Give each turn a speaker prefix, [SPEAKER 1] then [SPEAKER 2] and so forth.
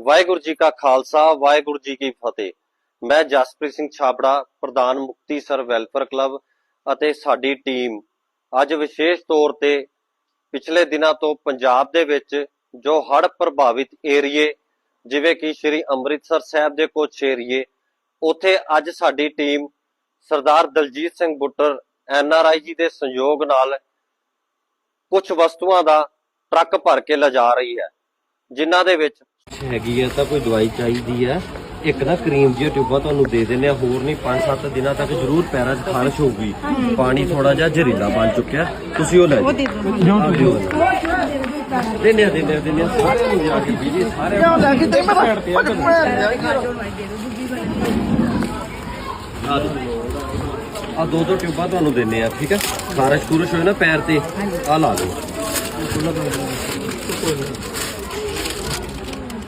[SPEAKER 1] ਵਾਹਿਗੁਰੂ ਜੀ ਕਾ ਖਾਲਸਾ, ਵਾਹਿਗੁਰੂ ਜੀ ਕੀ ਫਤਿਹ। ਮੈਂ ਜਸਪ੍ਰੀਤ ਸਿੰਘ ਛਾਬੜਾ, ਪ੍ਰਧਾਨ ਮੁਕਤੀਸਰ ਵੈਲਫੇਅਰ ਕਲੱਬ ਅਤੇ ਸਾਡੀ ਟੀਮ। ਅੱਜ ਵਿਸ਼ੇਸ਼ ਤੌਰ ਤੇ ਪਿਛਲੇ ਦਿਨਾਂ ਤੋਂ ਪੰਜਾਬ ਦੇ ਵਿੱਚ ਜੋ ਹੜ੍ਹ ਪ੍ਰਭਾਵਿਤ ਏਰੀਏ, ਜਿਵੇਂ ਕਿ ਸ਼੍ਰੀ ਅੰਮ੍ਰਿਤਸਰ ਸਾਹਿਬ ਦੇ ਕੁਝ ਏਰੀਏ, ਉੱਥੇ ਅੱਜ ਸਾਡੀ team Sardar Daljit Singh Buttar, N R I ji ਦੇ ਸਹਿਯੋਗ ਨਾਲ ਕੁਝ ਵਸਤੂਆਂ ਦਾ ਟਰੱਕ ਭਰ ਕੇ ਲਿਜਾ ਰਹੀ ਹੈ, ਜਿਨ੍ਹਾਂ ਦੇ ਵਿੱਚ ਹੈਗੀ ਹੈ ਤਾਂ ਕੋਈ ਦਵਾਈ ਚਾਹੀਦੀ ਹੈ ਇੱਕ ਨਾ ਕਰੀਮ ਜਿਹੀ ਟਿਊਬਾਂ ਤੁਹਾਨੂੰ ਦੇ ਦਿੰਦੇ ਆ ਹੋਰ ਨਹੀਂ 5-7 ਦਿਨਾਂ ਤੱਕ ਜ਼ਰੂਰ ਪੈਰਾਂ 'ਚ ਖਾਰਸ਼ ਹੋਊਗੀ। ਪਾਣੀ ਥੋੜਾ ਜਿਹਾ ਜ਼ਹਿਰੀਲਾ ਬਣ ਚੁੱਕਿਆ ਤੁਸੀਂ ਉਹ ਲੈ ਜਾਓ। ਦਿੰਦੇ ਆ ਦਿੰਦੇ ਆ ਦਿੰਦੇ ਆ। ਨੂੰ ਜਾ ਕੇ ਬੀਜੀ ਆ ਦੋ ਦੋ ਟਿਊਬਾਂ ਤੁਹਾਨੂੰ ਦਿੰਨੇ ਆ ਠੀਕ ਹੈ ਖਾਰਸ਼ ਖੂਰਸ਼ ਹੋਏ ਨਾ ਪੈਰ ਤੇ ਆ ਲਾ ਦਿਓ।